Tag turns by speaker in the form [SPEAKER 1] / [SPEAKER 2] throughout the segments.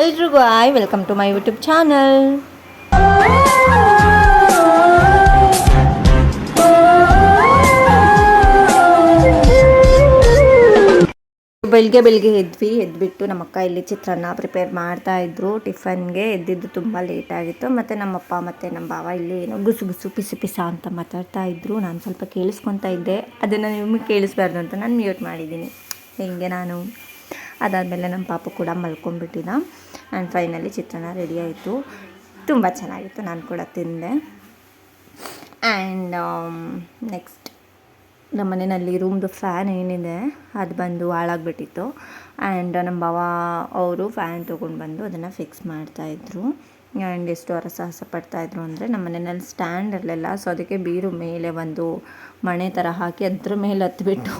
[SPEAKER 1] ಎಲ್ರಿಗೂ hi welcome to my YouTube channel ಬೆಳಿಗ್ಗೆ ಬೆಳಿಗ್ಗೆ ಎದ್ವಿ, ಎದ್ಬಿಟ್ಟು ನಮ್ಮ ಅಕ್ಕ ಇಲ್ಲಿ ಚಿತ್ರಾನ್ನ ಪ್ರಿಪೇರ್ ಮಾಡ್ತಾ ಇದ್ರು. ಟಿಫನ್ಗೆ ಎದ್ದಿದ್ದು ತುಂಬ ಲೇಟ್ ಆಗಿತ್ತು. ಮತ್ತು ನಮ್ಮಪ್ಪ ಮತ್ತು ನಮ್ಮ ಬಾವ ಇಲ್ಲಿ ಏನೋ ಗುಸು ಗುಸು ಪಿಸು ಪಿಸ ಅಂತ ಮಾತಾಡ್ತಾ ಇದ್ರು. ನಾನು ಸ್ವಲ್ಪ ಕೇಳಿಸ್ಕೊತಾ ಇದ್ದೆ. ಅದನ್ನು ನಿಮಗೆ ಕೇಳಿಸ್ಬಾರ್ದು ಅಂತ ನಾನು ಮ್ಯೂಟ್ ಮಾಡಿದ್ದೀನಿ. ಹೆಂಗೆ ನಾನು? ಅದಾದಮೇಲೆ ನಮ್ಮ ಪಾಪ ಕೂಡ ಮಲ್ಕೊಂಡ್ಬಿಟ್ಟಿದ್ದ ಆ್ಯಂಡ್ ಫೈನಲಿ ಚಿತ್ರಾನ್ನ ರೆಡಿ ಆಯಿತು. ತುಂಬ ಚೆನ್ನಾಗಿತ್ತು. ನಾನು ಕೂಡ ತಿಂದೆ. ಆ್ಯಂಡ್ ನೆಕ್ಸ್ಟ್ ನಮ್ಮ ಮನೆಯಲ್ಲಿ ರೂಮ್ದು ಫ್ಯಾನ್ ಏನಿದೆ, ಅದು ಬಂದು ಹಾಳಾಗ್ಬಿಟ್ಟಿತ್ತು. ಆ್ಯಂಡ್ ನಮ್ಮ ಭಾವ, ಅವರು ಫ್ಯಾನ್ ತೊಗೊಂಡು ಬಂದು ಅದನ್ನು ಫಿಕ್ಸ್ ಮಾಡ್ತಾಯಿದ್ರು ಆ್ಯಂಡ್ ಎಷ್ಟು ಹರಸಾಹಸ ಪಡ್ತಾಯಿದ್ರು ಅಂದರೆ ನಮ್ಮ ಮನೆಯಲ್ಲಿ ಸ್ಟ್ಯಾಂಡ್ ಇರಲಿಲ್ಲ. ಸೊ ಅದಕ್ಕೆ ಬೀರು ಮೇಲೆ ಒಂದು ಮಣೆ ಥರ ಹಾಕಿ ಅದ್ರ ಮೇಲೆ ಹತ್ಬಿಟ್ಟು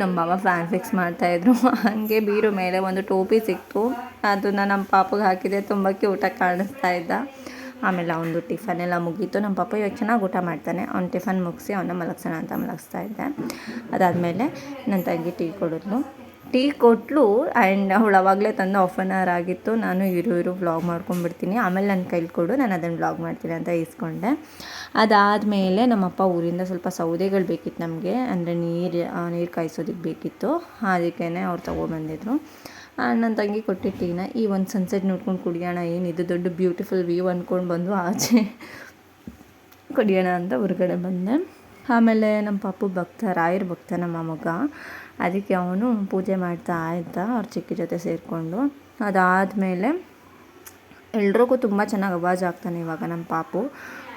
[SPEAKER 1] ನಮ್ಮ ಮಾವ ಫ್ಯಾನ್ ಫಿಕ್ಸ್ ಮಾಡ್ತಾಯಿದ್ರು ಹಾಗೆ ಬೀರು ಮೇಲೆ ಒಂದು ಟೋಪಿ ಸಿಕ್ತು. ಅದನ್ನು ನಮ್ಮ ಪಾಪಗೆ ಹಾಕಿದೆ ತುಂಬ ಕ್ಯೂಟಾಗಿ ಕಾಣಿಸ್ತಾ ಇದ್ದ. ಆಮೇಲೆ ಅವನದು ಟಿಫನ್ ಎಲ್ಲ ಮುಗೀತು. ನಮ್ಮ ಪಾಪ ಇವಾಗ ಚೆನ್ನಾಗಿ ಊಟ ಮಾಡ್ತಾನೆ. ಅವ್ನು ಟಿಫನ್ ಮುಗಿಸಿ ಅವನ್ನ ಮಲಗ್ಸೋಣ ಅಂತ ಮಲಗಿಸ್ತಾ ಇದ್ದೆ. ಅದಾದಮೇಲೆ ನನ್ನ ತಂಗಿ ಟೀ ಕೊಡಿದ್ಲು. ಟೀ ಕೊಟ್ಟಲು ಆ್ಯಂಡ್ ಅವಳು ಅವಾಗಲೇ ತಂದು ಹಾಫ್ ಆನ್ ಅವರ್ ಆಗಿತ್ತು. ನಾನು ಇರು ಇರು ವ್ಲಾಗ್ ಮಾಡ್ಕೊಂಡ್ಬಿಡ್ತೀನಿ. ಆಮೇಲೆ ನನ್ನ ಕೈಲಿ ಕೊಡು, ನಾನು ಅದನ್ನು ವ್ಲಾಗ್ ಮಾಡ್ತೀನಿ ಅಂತ ಇಸ್ಕೊಂಡೆ. ಅದಾದಮೇಲೆ ನಮ್ಮಪ್ಪ ಊರಿಂದ ಸ್ವಲ್ಪ ಸೌದೆಗಳು ಬೇಕಿತ್ತು ನಮಗೆ. ಅಂದರೆ ನೀರು ನೀರು ಕಾಯಿಸೋದಕ್ಕೆ ಬೇಕಿತ್ತು. ಅದಕ್ಕೇ ಅವ್ರು ತೊಗೊಬಂದಿದ್ರು. ನನ್ನ ತಂಗಿ ಕೊಟ್ಟಿದ್ದ ಟೀನ ಈ ಒಂದು ಸನ್ಸೆಟ್ ನೋಡ್ಕೊಂಡು ಕುಡಿಯೋಣ. ಏನಿದು ದೊಡ್ಡ ಬ್ಯೂಟಿಫುಲ್ ವ್ಯೂ ಅಂದ್ಕೊಂಡು ಬಂದು ಆಚೆ ಕುಡಿಯೋಣ ಅಂತ ಹೊರಗಡೆ ಬಂದೆ. ಆಮೇಲೆ ನಮ್ಮ ಪಾಪು ಭಕ್ತ, ರಾಯರ ಭಕ್ತ ನಮ್ಮ ಮಗ. ಅದಕ್ಕೆ ಅವನು ಪೂಜೆ ಮಾಡ್ತಾ ಇದ್ದ, ಅವ್ರ ಚಿಕ್ಕಿ ಜೊತೆ ಸೇರಿಕೊಂಡು. ಅದಾದಮೇಲೆ ಎಲ್ರಿಗೂ ತುಂಬ ಚೆನ್ನಾಗಿ ಅವಾಜ್ ಆಗ್ತಾನೆ ಇವಾಗ ನಮ್ಮ ಪಾಪು.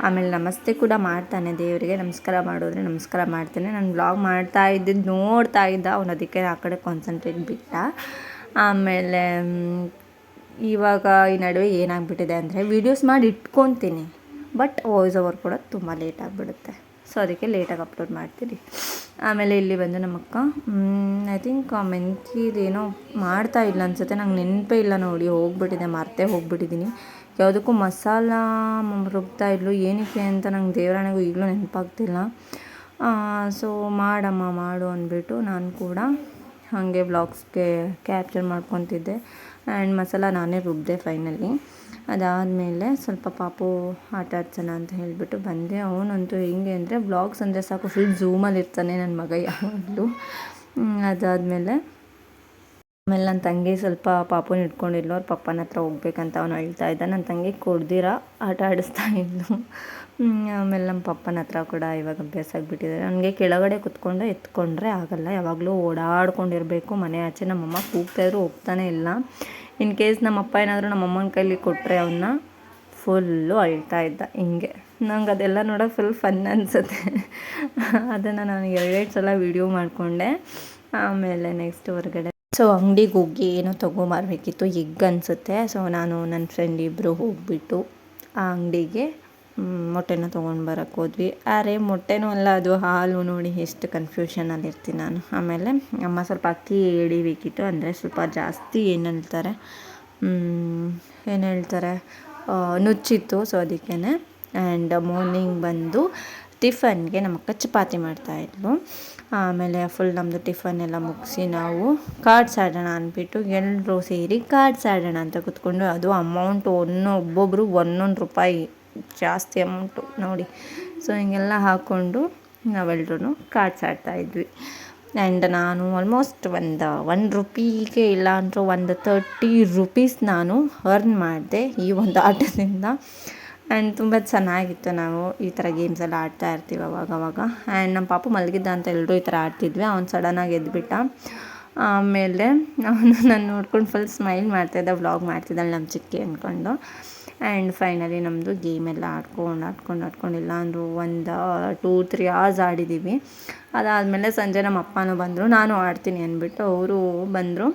[SPEAKER 1] ಆಮೇಲೆ ನಮಸ್ತೆ ಕೂಡ ಮಾಡ್ತಾನೆ, ದೇವರಿಗೆ ನಮಸ್ಕಾರ ಮಾಡೋದ್ರೆ ನಮಸ್ಕಾರ ಮಾಡ್ತಾನೆ. ನಾನು ಬ್ಲಾಗ್ ಮಾಡ್ತಾ ಇದ್ದಿದ್ದು ನೋಡ್ತಾ ಇದ್ದ, ಅವನು ಅದಕ್ಕೆ ಆ ಕಡೆ ಕಾನ್ಸಂಟ್ರೇಟ್ ಬಿಟ್ಟ. ಆಮೇಲೆ ಇವಾಗ ಈ ನಡುವೆ ಏನಾಗ್ಬಿಟ್ಟಿದೆ ಅಂದರೆ ವೀಡಿಯೋಸ್ ಮಾಡಿ ಇಟ್ಕೊತೀನಿ. ಬಟ್ ವಾಯ್ಸ್ ಓವರ್ ಕೂಡ ತುಂಬ ಲೇಟ್ ಆಗಿಬಿಡುತ್ತೆ. ಸೊ ಅದಕ್ಕೆ ಲೇಟಾಗಿ ಅಪ್ಲೋಡ್ ಮಾಡ್ತೀನಿ ಆಮೇಲೆ ಇಲ್ಲಿ ಬಂದು ನಮ್ಮಕ್ಕ ಐ ಥಿಂಕ್ ಮೆಂತ್ಯದೇನೋ ಮಾಡ್ತಾ ಇಲ್ಲ ಅನ್ಸುತ್ತೆ. ನಂಗೆ ನೆನಪೇ ಇಲ್ಲ ನೋಡಿ, ಹೋಗ್ಬಿಟ್ಟಿದೆ, ಮರ್ತೆ ಹೋಗ್ಬಿಟ್ಟಿದ್ದೀನಿ ಯಾವುದಕ್ಕೂ ಮಸಾಲ ರುಬ್ತಾ ಇದ್ಲು, ಏನಕ್ಕೆ ಅಂತ ನಂಗೆ ದೇವರಾಣೆಗೂ ಈಗಲೂ ನೆನಪಾಗ್ತಿಲ್ಲ. ಸೊ ಮಾಡಮ್ಮ, ಮಾಡು ಅಂದ್ಬಿಟ್ಟು ನಾನು ಕೂಡ ಹಾಗೆ ವ್ಲಾಗ್ಸ್ಗೆ ಕ್ಯಾಪ್ಚರ್ ಮಾಡ್ಕೊತಿದ್ದೆ. ಆ್ಯಂಡ್ ಮಸಾಲ ನಾನೇ ರುಬ್ಬಿದೆ ಫೈನಲಿ. ಅದಾದಮೇಲೆ ಸ್ವಲ್ಪ ಪಾಪು ಆಟ ಆಡ್ಸೋಣ ಅಂತ ಹೇಳಿಬಿಟ್ಟು ಬಂದೆ. ಅವನಂತೂ ಹೆಂಗೆ ಅಂದರೆ ಬ್ಲಾಗ್ಸ್ ಅಂದರೆ ಸಾಕು, ಫುಲ್ ಝೂಮಲ್ಲಿ ಇರ್ತಾನೆ ನನ್ನ ಮಗ ಯಾವಾಗಲೂ. ಅದಾದಮೇಲೆ ಆಮೇಲೆ ನನ್ನ ತಂಗಿ ಸ್ವಲ್ಪ ಪಾಪುನ ಇಟ್ಕೊಂಡಿದ್ಲು ಅವ್ರ ಪಪ್ಪನ ಹತ್ರ ಹೋಗ್ಬೇಕಂತ ಅವನು ಹೇಳ್ತಾ ಇದ್ದ. ನನ್ನ ತಂಗಿ ಕೊಡ್ದಿರ? ಆಟ ಆಡಿಸ್ತಾ ಇದ್ಲು. ಆಮೇಲೆ ನಮ್ಮ ಪಪ್ಪನ ಹತ್ರ ಕೂಡ ಇವಾಗ ಅಭ್ಯಾಸ ಆಗಿಬಿಟ್ಟಿದ್ದಾರೆ ನನಗೆ ಕೆಳಗಡೆ ಕುತ್ಕೊಂಡು, ಎತ್ಕೊಂಡ್ರೆ ಆಗಲ್ಲ. ಯಾವಾಗಲೂ ಓಡಾಡ್ಕೊಂಡಿರಬೇಕು. ಮನೆ ಆಚೆ ನಮ್ಮಮ್ಮ ಕೂಗ್ತಾಯಿದ್ರು ಹೋಗ್ತಾನೆ ಇಲ್ಲ. ಇನ್ ಕೇಸ್ ನಮ್ಮಪ್ಪ ಏನಾದರೂ ನಮ್ಮಮ್ಮನ ಕೈಲಿ ಕೊಟ್ಟರೆ ಅವನ್ನ ಫುಲ್ಲು ಅಳ್ತಾ ಇದ್ದ ಹಿಂಗೆ. ನಂಗೆ ಅದೆಲ್ಲ ನೋಡೋಕೆ ಫುಲ್ ಫನ್ ಅನಿಸುತ್ತೆ. ಅದನ್ನು ನಾನು ಎರಡೆರಡು ಸಲ ವೀಡಿಯೋ ಮಾಡಿಕೊಂಡೆ. ಆಮೇಲೆ ನೆಕ್ಸ್ಟ್ ಹೊರಗಡೆ. ಸೊ ಅಂಗಡಿಗೆ ಹೋಗಿ ಏನೋ ತೊಗೊಂಬರ್ಬೇಕಿತ್ತು ಎಗ್ ಅನಿಸುತ್ತೆ. ಸೊ ನಾನು ನನ್ನ ಫ್ರೆಂಡ್ ಇಬ್ಬರು ಹೋಗಿಬಿಟ್ಟು ಆ ಅಂಗಡಿಗೆ ಮೊಟ್ಟೆನ ತೊಗೊಂಡು ಬರೋಕ್ಕೆ ಹೋದ್ವಿ. ಅರೆ, ಮೊಟ್ಟೆನೂ ಅಲ್ಲ, ಅದು ಹಾಲು ನೋಡಿ ಎಷ್ಟು ಕನ್ಫ್ಯೂಷನಲ್ಲಿ ಇರ್ತೀನಿ ನಾನು. ಆಮೇಲೆ ಅಮ್ಮ ಸ್ವಲ್ಪ ಅಕ್ಕಿ ಬೇಕಿತ್ತು ಅಂದರೆ ಸ್ವಲ್ಪ ಜಾಸ್ತಿ ಏನು ಹೇಳ್ತಾರೆ ಏನು ಹೇಳ್ತಾರೆ ನುಚ್ಚಿತ್ತು. ಸೊ ಅದಕ್ಕೇ ಆ್ಯಂಡ್ ಮಾರ್ನಿಂಗ್ ಬಂದು ಟಿಫನ್ಗೆ ನಮ್ಮ ಅಕ್ಕ ಚಪಾತಿ ಮಾಡ್ತಾಯಿದ್ಲು ಆಮೇಲೆ ಫುಲ್ ನಮ್ಮದು ಟಿಫನ್ ಎಲ್ಲ ಮುಗಿಸಿ ನಾವು ಕಾರ್ಡ್ಸ್ ಆಡೋಣ ಅಂದ್ಬಿಟ್ಟು ಎಲ್ಲರೂ ಸೇರಿ ಕಾರ್ಡ್ಸ್ ಆಡೋಣ ಅಂತ ಕೂತ್ಕೊಂಡು, ಅದು ಅಮೌಂಟ್ ಒನ್ನೊಬ್ಬೊಬ್ಬರು ಒಂದೊಂದು ರೂಪಾಯಿ ಜಾಸ್ತಿ ಅಮೌಂಟು ನೋಡಿ. ಸೊ ಹಿಂಗೆಲ್ಲ ಹಾಕ್ಕೊಂಡು ನಾವೆಲ್ಲರೂ ಕಾರ್ಡ್ಸ್ ಆಡ್ತಾಯಿದ್ವಿ ಆ್ಯಂಡ್ ನಾನು ಆಲ್ಮೋಸ್ಟ್ ಒಂದು ಒನ್ ರುಪೀಗೆ ಇಲ್ಲ ಅಂದರೂ ಒಂದು ತರ್ಟಿ ರುಪೀಸ್ ನಾನು ಅರ್ನ್ ಮಾಡಿದೆ ಈ ಒಂದು ಆಟದಿಂದ. ಆ್ಯಂಡ್ ತುಂಬ ಚೆನ್ನಾಗಿತ್ತು ನಾವು ಈ ಥರ ಗೇಮ್ಸ್ ಎಲ್ಲ ಆಡ್ತಾ ಇರ್ತೀವಿ ಆ್ಯಂಡ್ ನಮ್ಮ ಪಾಪು ಮಲಗಿದ್ದ ಅಂತ ಎಲ್ಲರೂ ಈ ಥರ ಆಡ್ತಿದ್ವಿ. ಅವ್ನು ಸಡನ್ನಾಗಿ ಎದ್ಬಿಟ್ಟ. ಆಮೇಲೆ ಅವನು ನಾನು ನೋಡ್ಕೊಂಡು ಫುಲ್ ಸ್ಮೈಲ್ ಮಾಡ್ತಾಯಿದ್ದ ವ್ಲಾಗ್ ಮಾಡ್ತಿದ್ದಾಳೆ ನಮ್ಮ ಚಿಕ್ಕಿ ಅಂದ್ಕೊಂಡು ಆ್ಯಂಡ್ ಫೈನಲಿ ನಮ್ಮದು ಎಲ್ಲ ಆಡ್ಕೊಂಡು ಆಡ್ಕೊಂಡು ಆಡ್ಕೊಂಡು ಇಲ್ಲ ಅಂದರು ಒಂದು ಟೂ ತ್ರೀ ಅವರ್ಸ್ ಆಡಿದ್ದೀವಿ ಅದಾದಮೇಲೆ ಸಂಜೆ ನಮ್ಮ ಅಪ್ಪನೂ ಬಂದರು, ನಾನು ಆಡ್ತೀನಿ ಅಂದ್ಬಿಟ್ಟು, ಅವರು ಬಂದರು.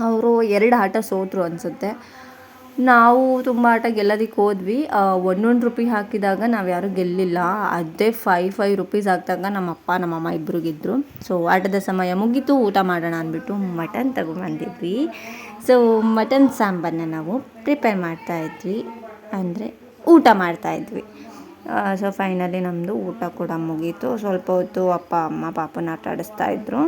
[SPEAKER 1] ಅವರು ಎರಡು ಆಟ ಸೋತರು ಅನಿಸುತ್ತೆ. ನಾವು ತುಂಬ ಆಟ ಗೆಲ್ಲೋದಕ್ಕೆ ಹೋದ್ವಿ. ಒಂದೊಂದು ರುಪಿ ಹಾಕಿದಾಗ ನಾವು ಯಾರೂ ಗೆಲ್ಲಿಲ್ಲ. ಅದೇ ಫೈ ಫೈ ರುಪೀಸ್ ಹಾಕಿದಾಗ ನಮ್ಮ ಅಪ್ಪ ನಮ್ಮಮ್ಮ ಇಬ್ಬರು ಗೆದ್ದರು ಸೊ ಆಟದ ಸಮಯ ಮುಗೀತು. ಊಟ ಮಾಡೋಣ ಅಂದ್ಬಿಟ್ಟು ಮಟನ್ ತಗೊಂಬಂದಿದ್ವಿ. ಸೊ ಮಟನ್ ಸಾಂಬಾರನ್ನ ನಾವು ಪ್ರಿಪೇರ್ ಮಾಡ್ತಾಯಿದ್ವಿ ಅಂದರೆ ಊಟ ಮಾಡ್ತಾಯಿದ್ವಿ ಸೊ ಫೈನಲಿ ನಮ್ಮದು ಊಟ ಕೂಡ ಮುಗೀತು. ಸ್ವಲ್ಪ ಹೊತ್ತು ಅಪ್ಪ, ಅಮ್ಮ, ಪಾಪನ ಆಟ ಆಡಿಸ್ತಾಯಿದ್ರು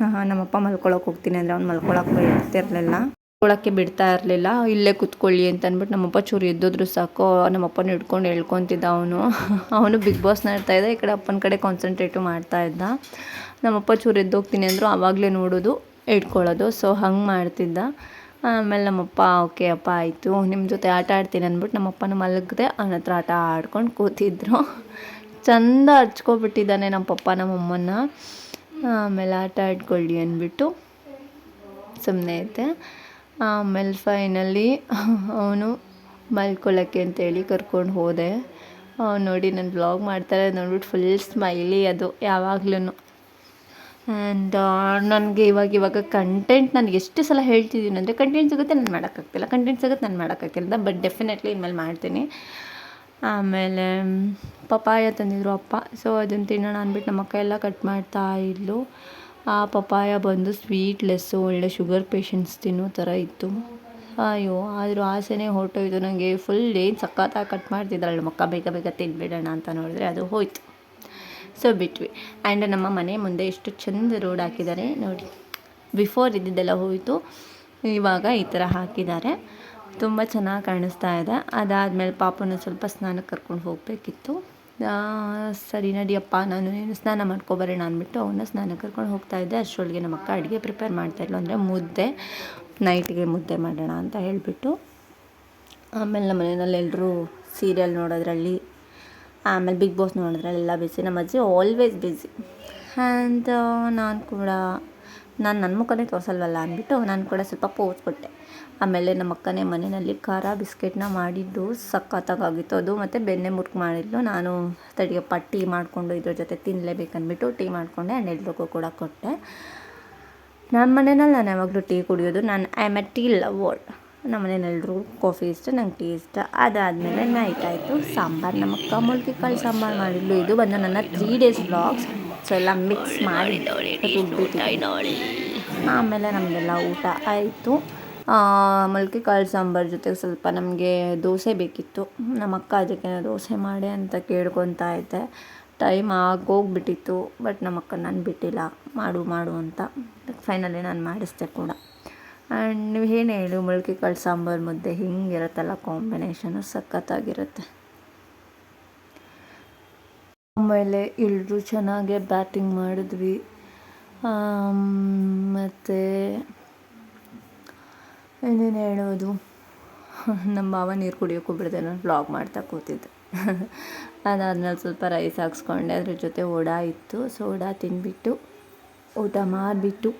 [SPEAKER 1] ನಮ್ಮ ನಮ್ಮಪ್ಪ ಮಲ್ಕೊಳಕ್ಕೆ ಹೋಗ್ತೀನಿ ಅಂದರೆ ಅವ್ನು ಮಲ್ಕೊಳಕ್ಕೆ ಇರ್ತಿರಲಿಲ್ಲ ಕೂತ್ಕೊಳ್ಳೋಕ್ಕೆ ಬಿಡ್ತಾ ಇರಲಿಲ್ಲ, ಇಲ್ಲೇ ಕೂತ್ಕೊಳ್ಳಿ ಅಂತ ಅಂದ್ಬಿಟ್ಟು ನಮ್ಮಪ್ಪ ಚೂರು ಎದ್ದಿದ್ರು ಸಾಕು ನಮ್ಮಪ್ಪನ ಹಿಡ್ಕೊಂಡು ಹೇಳ್ಕೊತಿದ್ದ ಅವನು. ಅವನು ಬಿಗ್ ಬಾಸ್ ನೋಡ್ತಾ ಇದ್ದ, ಈ ಕಡೆ ಅಪ್ಪನ ಕಡೆ ಕಾನ್ಸಂಟ್ರೇಟು ಮಾಡ್ತಾ ಇದ್ದ. ನಮ್ಮಪ್ಪ ಚೂರು ಎದ್ದೋಗ್ತೀನಿ ಅಂದರು ಆವಾಗಲೇ ನೋಡೋದು, ಇಟ್ಕೊಳ್ಳೋದು ಸೊ ಹಂಗೆ ಮಾಡ್ತಿದ್ದ. ಆಮೇಲೆ ನಮ್ಮಪ್ಪ, ಓಕೆ ಅಪ್ಪ, ಆಯಿತು ನಿಮ್ಮ ಜೊತೆ ಆಟ ಆಡ್ತೀನಿ ಅಂದ್ಬಿಟ್ಟು ನಮ್ಮಪ್ಪನ ಮಲಗದೆ, ಅವನ ಹತ್ರ ಆಟ ಆಡ್ಕೊಂಡು ಕೂತಿದ್ರು. ಚಂದ ಹಚ್ಕೊಬಿಟ್ಟಿದ್ದಾನೆ ನಮ್ಮ ಪಪ್ಪ ನಮ್ಮಮ್ಮನ ಆಮೇಲೆ ಆಟ ಆಡ್ಕೊಳ್ಳಿ ಅಂದ್ಬಿಟ್ಟು ಸುಮ್ಮನೆ ಐತೆ ಆಮೇಲೆ ಫೈನಲಿ ಅವನು ಮಲ್ಕೊಳ್ಳೋಕ್ಕೆ ಅಂತೇಳಿ ಕರ್ಕೊಂಡು ಹೋದೆ. ನೋಡಿ ನಾನು ಬ್ಲಾಗ್ ಮಾಡ್ತಾರೆ ನೋಡ್ಬಿಟ್ಟು ಫುಲ್ ಸ್ಮೈಲಿ ಅದು ಯಾವಾಗ್ಲೂ ಆ್ಯಂಡ್ ನನಗೆ ಇವಾಗ ಇವಾಗ ಕಂಟೆಂಟ್ ನನಗೆ ಎಷ್ಟು ಸಲ ಹೇಳ್ತಿದ್ದೀನಿ ಅಂದರೆ ಕಂಟೆಂಟ್ ಸಿಗುತ್ತೆ, ನಾನು ಮಾಡೋಕ್ಕಾಗ್ತಿಲ್ಲ. ಕಂಟೆಂಟ್ ಸಿಗುತ್ತೆ, ನಾನು ಮಾಡೋಕ್ಕಾಗ್ತಿಲ್ಲ ಬಟ್ ಡೆಫಿನೆಟ್ಲಿ ಇನ್ಮೇಲೆ ಮಾಡ್ತೀನಿ. ಆಮೇಲೆ ಪಪಾಯ ತಂದಿದ್ರು ಅಪ್ಪ. ಸೊ ಅದನ್ನು ತಿನ್ನೋಣ ಅಂದ್ಬಿಟ್ಟು ನಮ್ಮ ಅಕ್ಕ ಎಲ್ಲ ಕಟ್ ಮಾಡ್ತಾ ಇದ್ಲು. ಆ ಪಪಾಯ ಬಂದು ಸ್ವೀಟ್ಲೆಸ್ಸು ಒಳ್ಳೆ ಶುಗರ್ ಪೇಷಂಟ್ಸ್ ತಿನ್ನೋ ಥರ ಇತ್ತು. ಅಯ್ಯೋ, ಆದರೂ ಆಸೆನೇ ಹೊರಟೋಯ್ತು. ನನಗೆ ಫುಲ್ ಏನು ಸಖತ್ತಾಗಿ ಕಟ್ ಮಾಡ್ತಿದ್ದಾಳೆ ಮಕ್ಕ ಬೇಗ ಬೇಗ ತಿನ್ಬಿಡೋಣ ಅಂತ ನೋಡಿದ್ರೆ ಅದು ಹೋಯ್ತು. ಸೊ ಬಿಟ್ವಿ. ಆ್ಯಂಡ್ ನಮ್ಮ ಮನೆ ಮುಂದೆ ಎಷ್ಟು ಚೆಂದ ರೋಡ್ ಹಾಕಿದ್ದಾರೆ ನೋಡಿ. ಬಿಫೋರ್ ಇದ್ದಿದ್ದೆಲ್ಲ ಹೋಯಿತು. ಇವಾಗ ಈ ಥರ ಹಾಕಿದ್ದಾರೆ. ತುಂಬ ಚೆನ್ನಾಗಿ ಕಾಣಿಸ್ತಾ ಇದೆ. ಅದಾದಮೇಲೆ ಪಾಪನ ಸ್ವಲ್ಪ ಸ್ನಾನಕ್ಕೆ ಕರ್ಕೊಂಡು ಹೋಗಬೇಕಿತ್ತು. ಸರಿ ನಡಿಯಪ್ಪ ನಾನು ಏನು ಸ್ನಾನ ಮಾಡ್ಕೊಬರೋಣ ಅಂದ್ಬಿಟ್ಟು ಅವನ್ನ ಸ್ನಾನ ಕರ್ಕೊಂಡು ಹೋಗ್ತಾ ಇದ್ದೆ. ಅಷ್ಟರೊಳಗೆ ನಮ್ಮ ಅಕ್ಕ ಅಡುಗೆ ಪ್ರಿಪೇರ್ ಮಾಡ್ತಾ ಮಾಡ್ತಾಯಿದ್ಲು ಅಂದರೆ ಮುದ್ದೆ ನೈಟ್ಗೆ ಮುದ್ದೆ ಮಾಡೋಣ ಅಂತ ಹೇಳಿಬಿಟ್ಟು ಆಮೇಲೆ ನಮ್ಮ ಮನೆಯಲ್ಲಿ ಎಲ್ಲರೂ ಸೀರಿಯಲ್ ನೋಡೋದ್ರಲ್ಲಿ, ಆಮೇಲೆ ಬಿಗ್ ಬಾಸ್ ನೋಡೋದ್ರಲ್ಲೆಲ್ಲ ಬಿಸಿ ನಮ್ಮ ಅಜ್ಜಿ ಆಲ್ವೇಸ್ ಬಿಸಿ ಆ್ಯಂಡ್ ನಾನು ಕೂಡ ನಾನು ನನ್ನ ಮುಖನೇ ತೋರಿಸಲ್ವಲ್ಲ ಅಂದ್ಬಿಟ್ಟು ನಾನು ಕೂಡ ಸ್ವಲ್ಪ ಪೋಸ್ ಕೊಟ್ಟೆ. ಆಮೇಲೆ ನಮ್ಮ ಅಕ್ಕನೇ ಮನೆಯಲ್ಲಿ ಖಾರ ಬಿಸ್ಕೆಟ್ನ ಮಾಡಿದ್ದು ಸಖತ್ತಾಗಿತ್ತು ಅದು ಮತ್ತು ಬೆಣ್ಣೆ ಮುರ್ಕು ಮಾಡಿದ್ಲು. ನಾನು ತಡಿಯಪ್ಪ ಟೀ ಮಾಡಿಕೊಂಡು ಇದ್ರ ಜೊತೆ ತಿನ್ನಲೇಬೇಕಂದ್ಬಿಟ್ಟು ಟೀ ಮಾಡಿಕೊಂಡೆ ಆ್ಯಂಡ್ ಎಲ್ರಿಗೂ ಕೂಡ ಕೊಟ್ಟೆ. ನಮ್ಮ ಮನೆಯಲ್ಲಿ ನಾನು ಯಾವಾಗಲೂ ಟೀ ಕುಡಿಯೋದು. ನಾನು I am a tea lover. ನಮ್ಮ ಕಾಫಿ ಇಷ್ಟ ನಂಗೆ ಟೀ ಇಷ್ಟ. ಅದಾದಮೇಲೆ ನೈಟ್ ಆಯಿತು. ಸಾಂಬಾರು ನಮ್ಮ ಅಕ್ಕ ಮೊಳಕೆ ಕಾಳು ಸಾಂಬಾರು ಮಾಡಿದ್ಲು ಇದು ಬಂದು ನನ್ನ ತ್ರೀ ಡೇಸ್ ಬ್ಲಾಗ್ಸ್ ಸೊ ಎಲ್ಲ ಮಿಕ್ಸ್ ಮಾಡಿ ಆಮೇಲೆ ನಮಗೆಲ್ಲ ಊಟ ಆಯಿತು. ಮೊಳಕೆ ಕಾಳು ಸಾಂಬಾರು ಜೊತೆಗೆ ಸ್ವಲ್ಪ ನಮಗೆ ದೋಸೆ ಬೇಕಿತ್ತು. ನಮ್ಮ ಅಕ್ಕ ಅದಕ್ಕೆ ದೋಸೆ ಮಾಡಿ ಅಂತ ಕೇಳ್ಕೊತಾ ಇದ್ದೆ. ಟೈಮ್ ಆಗೋಗ್ಬಿಟ್ಟಿತ್ತು ಬಟ್ ನಮ್ಮ ಅಕ್ಕ ನಾನು ಬಿಟ್ಟಿಲ್ಲ. ಮಾಡು ಮಾಡು ಅಂತ. ಫೈನಲಿ ನಾನು ಮಾಡಿಸ್ದೆ ಕೂಡ. ಆ್ಯಂಡ್ ನೀವು ಏನು ಹೇಳಿ ಮೊಳಕೆ ಕಾಳು ಸಾಂಬಾರು ಮುದ್ದೆ ಹಿಂಗಿರುತ್ತಲ್ಲ ಕಾಂಬಿನೇಷನು ಸಖತ್ತಾಗಿರುತ್ತೆ. ಆಮೇಲೆ ಎಲ್ಲರೂ ಚೆನ್ನಾಗೆ ಬ್ಯಾಟಿಂಗ್ ಮಾಡಿದ್ವಿ. ಮತ್ತು ಇನ್ನೇನು ಹೇಳೋದು? ನಮ್ಮ ಮಾವ ನೀರು ಕುಡಿಯೋಕ್ಕೂ ಬಿಡದೆ ನಾನು ವ್ಲಾಗ್ ಮಾಡ್ತಾ ಕೂತಿದ್ದೆ. ಅದಾದ್ಮೇಲೆ ಸ್ವಲ್ಪ ರೈಸ್ ಹಾಕ್ಸ್ಕೊಂಡೆ, ಅದ್ರ ಜೊತೆ ಓಡಾ ಇತ್ತು. ಸೊ ತಿನ್ಬಿಟ್ಟು, ಊಟ ಮಾಡಿಬಿಟ್ಟು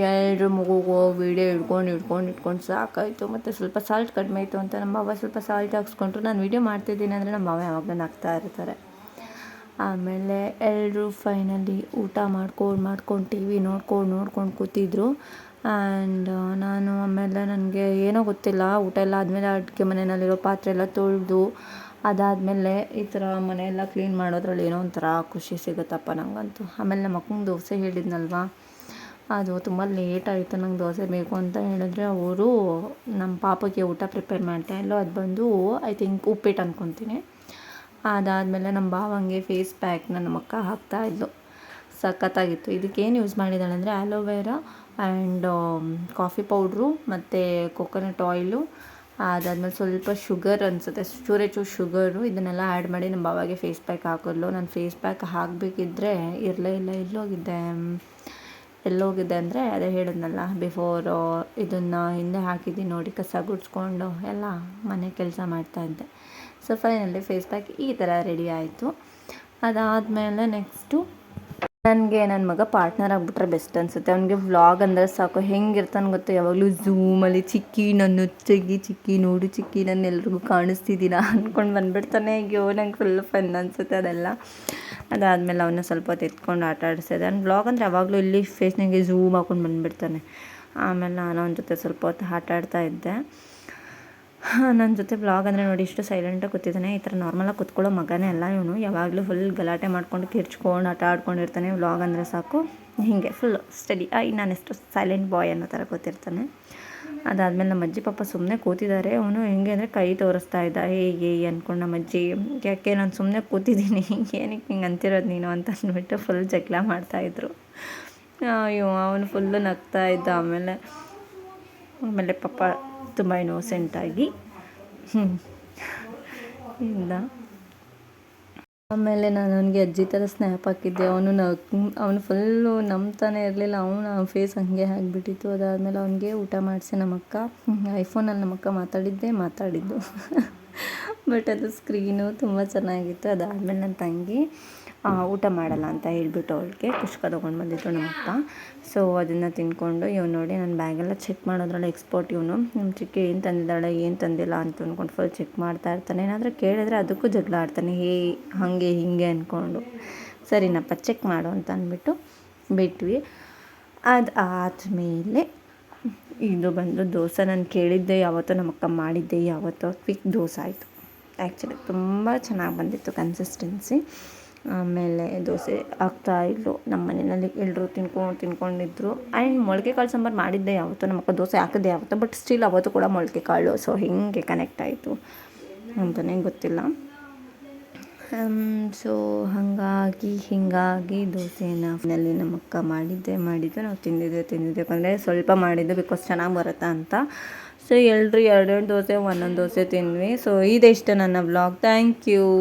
[SPEAKER 1] ಎಲ್ಲರೂ ಮಗುಗೆ, ವಿಡಿಯೋ ಹಿಡ್ಕೊಂಡು ಹಿಡ್ಕೊಂಡು ಇಟ್ಕೊಂಡು ಸಾಕಾಯಿತು. ಮತ್ತು ಸ್ವಲ್ಪ ಸಾಲ್ಟ್ ಕಡಿಮೆ ಆಯಿತು ಅಂತ ನಮ್ಮ ಅವ ಸ್ವಲ್ಪ ಸಾಲ್ಟ್ ಹಾಕ್ಸ್ಕೊಂಡ್ರು. ನಾನು ವೀಡಿಯೋ ಮಾಡ್ತಿದ್ದೀನಿ ಅಂದರೆ ನಮ್ಮ ಮಾವ ಯಾವಾಗಲೂ ನಗ್ತಾ ಇರ್ತಾರೆ. ಆಮೇಲೆ ಎಲ್ಲರೂ ಫೈನಲಿ ಊಟ ಮಾಡ್ಕೊಂಡು ಮಾಡ್ಕೊಂಡು ಟಿ ವಿ ನೋಡ್ಕೊಂಡು ನೋಡ್ಕೊಂಡು ಕೂತಿದ್ರು. ಆ್ಯಂಡ್ ನಾನು ಆಮೇಲೆ ನನಗೆ ಏನೋ ಗೊತ್ತಿಲ್ಲ. ಊಟ ಎಲ್ಲ ಆದಮೇಲೆ ಅಡುಗೆ ಮನೆಯಲ್ಲಿರೋ ಪಾತ್ರೆ ಎಲ್ಲ ತೊಳೆದು ಅದಾದಮೇಲೆ ಈ ಥರ ಮನೆಯೆಲ್ಲ ಕ್ಲೀನ್ ಮಾಡೋದ್ರಲ್ಲಿ ಏನೋ ಒಂಥರ ಖುಷಿ ಸಿಗುತ್ತಪ್ಪ ನನಗಂತೂ ಆಮೇಲೆ ನಮ್ಮ ಅಕ್ಕಂಗೆ ದೋಸೆ ಹೇಳಿದ್ನಲ್ವ? ಅದು ತುಂಬ ಲೇಟ್ ಆಯಿತು, ನಂಗೆ ದೋಸೆ ಬೇಕು ಅಂತ ಹೇಳಿದ್ರೆ ಅವರು ನಮ್ಮ ಪಾಪಗೆ ಊಟ ಪ್ರಿಪೇರ್ ಮಾಡ್ತಾಯಿಲ್ಲ ಅದು ಬಂದು ಐ ಥಿಂಕ್ ಉಪ್ಪಿಟ್ಟು ಅಂದ್ಕೊತೀನಿ ಅದಾದಮೇಲೆ ನಮ್ಮ ಭಾವಂಗೆ ಫೇಸ್ ಪ್ಯಾಕ್ ನಮ್ಮ ಅಕ್ಕ ಹಾಕ್ತಾಯಿದ್ಲು ಸಖತ್ತಾಗಿತ್ತು. ಇದಕ್ಕೇನು ಯೂಸ್ ಮಾಡಿದ್ದಾಳೆ ಅಂದರೆ aloe vera and coffee powder ಮತ್ತು ಕೊಕೊನಟ್ ಆಯಿಲು ಅದಾದಮೇಲೆ ಸ್ವಲ್ಪ ಶುಗರ್ ಅನಿಸುತ್ತೆ. ಚೂರೇ ಚೂರು ಶುಗರು ಇದನ್ನೆಲ್ಲ ಆ್ಯಡ್ ಮಾಡಿ ನಮ್ಮ ಬಾವಾಗೆ ಫೇಸ್ ಪ್ಯಾಕ್ ಹಾಕೋದ್ಲು. ನಾನು ಫೇಸ್ ಪ್ಯಾಕ್ ಹಾಕಬೇಕಿದ್ರೆ ಇರಲೇ ಇಲ್ಲ ಎಲ್ಲೋಗಿದ್ದೆ ಎಲ್ಲೋಗಿದ್ದೆ ಅಂದರೆ ಅದೇ ಹೇಳಿದ್ನಲ್ಲ ಬಿಫೋರು ಇದನ್ನು ಹಿಂದೆ ಹಾಕಿದ್ದೀನಿ ನೋಡಿ, ಕಸ ಗುಡಿಸ್ಕೊಂಡು ಎಲ್ಲ ಮನೆ ಕೆಲಸ ಮಾಡ್ತಾಯಿದ್ದೆ ಸೊ ಫೈನಲಿ ಫೇಸ್ ಪ್ಯಾಕ್ ಈ ಥರ ರೆಡಿ ಆಯಿತು. ಅದಾದಮೇಲೆ ನೆಕ್ಸ್ಟು ನನಗೆ ನನ್ನ ಮಗ ಪಾರ್ಟ್ನರ್ ಆಗಿಬಿಟ್ರೆ ಬೆಸ್ಟ್ ಅನಿಸುತ್ತೆ. ಅವನಿಗೆ ವ್ಲಾಗ್ ಅಂದರೆ ಸಾಕು. ಹೆಂಗಿರ್ತಾನೆ ಗೊತ್ತು? ಯಾವಾಗಲೂ ಝೂಮಲ್ಲಿ ಚಿಕ್ಕಿ ನನ್ನ ಚಿಕ್ಕಿ ಚಿಕ್ಕಿ ನೋಡು, ಚಿಕ್ಕಿ ನಾನು ಎಲ್ರಿಗೂ ಕಾಣಿಸ್ತಿದ್ದೀನ ಅಂದ್ಕೊಂಡು ಬಂದುಬಿಡ್ತಾನೆ. ಅಯ್ಯೋ, ನಂಗೆ ಫುಲ್ ಫನ್ ಅನಿಸುತ್ತೆ ಅದೆಲ್ಲ. ಅದಾದಮೇಲೆ ಅವನ್ನ ಸ್ವಲ್ಪ ಹೊತ್ತು ಎತ್ಕೊಂಡು ಆಟ ಆಡಿಸಿದೆ ಅವ್ನು ಬ್ಲಾಗ್ ಅಂದರೆ ಯಾವಾಗಲೂ ಇಲ್ಲಿ ಫೇಸ್ನಾಗೆ ಝೂಮ್ ಹಾಕೊಂಡು ಬಂದುಬಿಡ್ತಾನೆ. ಆಮೇಲೆ ನಾನು ಅವನ ಜೊತೆ ಸ್ವಲ್ಪ ಹೊತ್ತು ಆಟ ಆಡ್ತಾ ಇದ್ದೆ. ನನ್ನ ಜೊತೆ ಬ್ಲಾಗ್ ಅಂದರೆ ನೋಡಿ ಇಷ್ಟು ಸೈಲೆಂಟಾಗಿ ಕೂತಿದ್ದಾನೆ. ಈ ಥರ ನಾರ್ಮಲಾಗಿ ಕೂತ್ಕೊಳ್ಳೋ ಮಗನೇ ಅಲ್ಲ ಇವನು. ಯಾವಾಗಲೂ ಫುಲ್ ಗಲಾಟೆ ಮಾಡ್ಕೊಂಡು ಕಿರ್ಚ್ಕೊಂಡು ಆಟ ಆಡ್ಕೊಂಡಿರ್ತಾನೆ ವ್ಲಾಗ್ ಅಂದರೆ ಸಾಕು. ಹೀಗೆ ಫುಲ್ ಸ್ಟಡಿ ಐ ನಾನು ಎಷ್ಟು ಸೈಲೆಂಟ್ ಬಾಯ್ ಅನ್ನೋ ಥರ ಕೂತಿರ್ತಾನೆ. ಅದಾದಮೇಲೆ ನಮ್ಮ ಅಜ್ಜಿ ಪಾಪ ಸುಮ್ಮನೆ ಕೂತಿದ್ದಾರೆ. ಅವನು ಹೆಂಗೆ ಅಂದರೆ ಕೈ ತೋರಿಸ್ತಾ ಇದ್ದ ಹೇಗೆ ಅಂದ್ಕೊಂಡು ನಮ್ಮ ಅಜ್ಜಿ, ಯಾಕೆ ನಾನು ಸುಮ್ಮನೆ ಕೂತಿದ್ದೀನಿ, ಏನಕ್ಕೆ ಹಿಂಗೆ ಅಂತಿರೋದು ನೀನು? ಅಂತ ಅಂದ್ಬಿಟ್ಟು ಫುಲ್ ಜಗಳ ಮಾಡ್ತಾಯಿದ್ರು ಅಯ್ಯೋ, ಅವನು ಫುಲ್ಲು ನಗ್ತಾ ಇದ್ದ. ಆಮೇಲೆ ಆಮೇಲೆ ಪಪ್ಪ ತುಂಬ ಇನ್ನೋಸೆಂಟಾಗಿ ಇಂದ ಆಮೇಲೆ ನಾನು ಅವನಿಗೆ ಅಜ್ಜಿ ಥರ ಸ್ನ್ಯಾಪ್ ಹಾಕಿದ್ದೆ. ಅವನು ಅವನು ಫುಲ್ಲು ನಂಬ್ತಾನೆ ಇರಲಿಲ್ಲ. ಅವನು ಫೇಸ್ ಹಂಗೆ ಆಗಿಬಿಟ್ಟಿತ್ತು. ಅದಾದಮೇಲೆ ಅವನಿಗೆ ಊಟ ಮಾಡಿಸಿ ನಮ್ಮಕ್ಕ. ಐಫೋನಲ್ಲಿ ನಮ್ಮಕ್ಕ ಮಾತಾಡಿದ್ದೆ, ಮಾತಾಡಿದ್ದು. ಬಟ್ ಅದು ಸ್ಕ್ರೀನು ತುಂಬ ಚೆನ್ನಾಗಿತ್ತು. ಅದಾದಮೇಲೆ ನನ್ನ ತಂಗಿ. ಊಟ ಮಾಡಲ್ಲ ಅಂತ ಹೇಳಿಬಿಟ್ಟು ಅವಳಿಗೆ ಕುಷ್ಕ ತೊಗೊಂಡು ಬಂದಿತ್ತು ನಮ್ಮಕ್ಕ ಸೊ ಅದನ್ನು ತಿಂದ್ಕೊಂಡು ಇವ್ನು ನೋಡಿ ನನ್ನ ಬ್ಯಾಗೆಲ್ಲ ಚೆಕ್ ಮಾಡೋದ್ರಲ್ಲಿ ಎಕ್ಸ್ಪೋರ್ಟ್ ಇವನು. ನಮ್ಮ ಚಿಕ್ಕ ಏನು ತಂದಿದ್ದಾಳೆ, ಏನು ತಂದಿಲ್ಲ? ಅಂತ ಅಂದ್ಕೊಂಡು ಫುಲ್ ಚೆಕ್ ಮಾಡ್ತಾ ಇರ್ತಾನೆ. ಏನಾದರೂ ಕೇಳಿದ್ರೆ ಅದಕ್ಕೂ ಜಗಳ ಆಡ್ತಾನೆ. ಹೇ, ಹಾಗೆ, ಹೀಗೆ ಅಂದ್ಕೊಂಡು ಸರಿನಪ್ಪ ಚೆಕ್ ಮಾಡು ಅಂತ ಅಂದ್ಬಿಟ್ಟು ಬಿಟ್ವಿ. ಅದು ಆದಮೇಲೆ ಇದು ಬಂದು ದೋಸೆ ನಾನು ಕೇಳಿದ್ದೆ, ಯಾವತ್ತೋ ನಮ್ಮಕ್ಕ ಮಾಡಿದ್ದೆ, ಯಾವತ್ತೋ ಕ್ವಿಕ್ ದೋಸೆ ಆಯಿತು. ಆ್ಯಕ್ಚುಲಿ ತುಂಬ ಚೆನ್ನಾಗಿ ಬಂದಿತ್ತು ಕನ್ಸಿಸ್ಟೆನ್ಸಿ ಆಮೇಲೆ ದೋಸೆ ಆಗ್ತಾ ಇದ್ಲು. ನಮ್ಮ ಮನೆಯಲ್ಲಿ ಎಲ್ಲರೂ ತಿನ್ಕೊಂಡು ತಿನ್ಕೊಂಡಿದ್ರು. ಆ್ಯಂಡ್ ಮೊಳಕೆ ಕಾಳು ಸಾಂಬಾರು ಮಾಡಿದ್ದೆ ಯಾವತ್ತೋ. ನಮ್ಮಕ್ಕ ದೋಸೆ ಹಾಕಿದ್ದೆ ಯಾವತ್ತೋ. ಬಟ್ ಸ್ಟಿಲ್ ಅವತ್ತು ಕೂಡ ಮೊಳಕೆ ಕಾಳು. ಸೊ ಹಿಂಗೆ ಕನೆಕ್ಟ್ ಆಯಿತು ಅಂತಲೇ ಗೊತ್ತಿಲ್ಲ. ಸೊ ಹಾಗಾಗಿ, ಹೀಗಾಗಿ ದೋಸೆನ ಫೈನಲಿ ನಮ್ಮ ಅಕ್ಕ ಮಾಡಿದ್ದೆ, ಮಾಡಿದ್ದು ನಾವು ತಿಂದಿದ್ದೆ ತಿಂದಿದ್ದೆ. ಯಾಕಂದರೆ ಸ್ವಲ್ಪ ಮಾಡಿದ್ದು ಬಿಕಾಸ್ ಚೆನ್ನಾಗಿ ಬರುತ್ತಾ ಅಂತ. ಸೊ ಎಲ್ಲರೂ ಎರಡೆರಡು ದೋಸೆ, ಒಂದೊಂದು ದೋಸೆ ತಿಂದ್ವಿ. ಸೊ ಇಷ್ಟ ನನ್ನ ಬ್ಲಾಗ್ ಥ್ಯಾಂಕ್ ಯು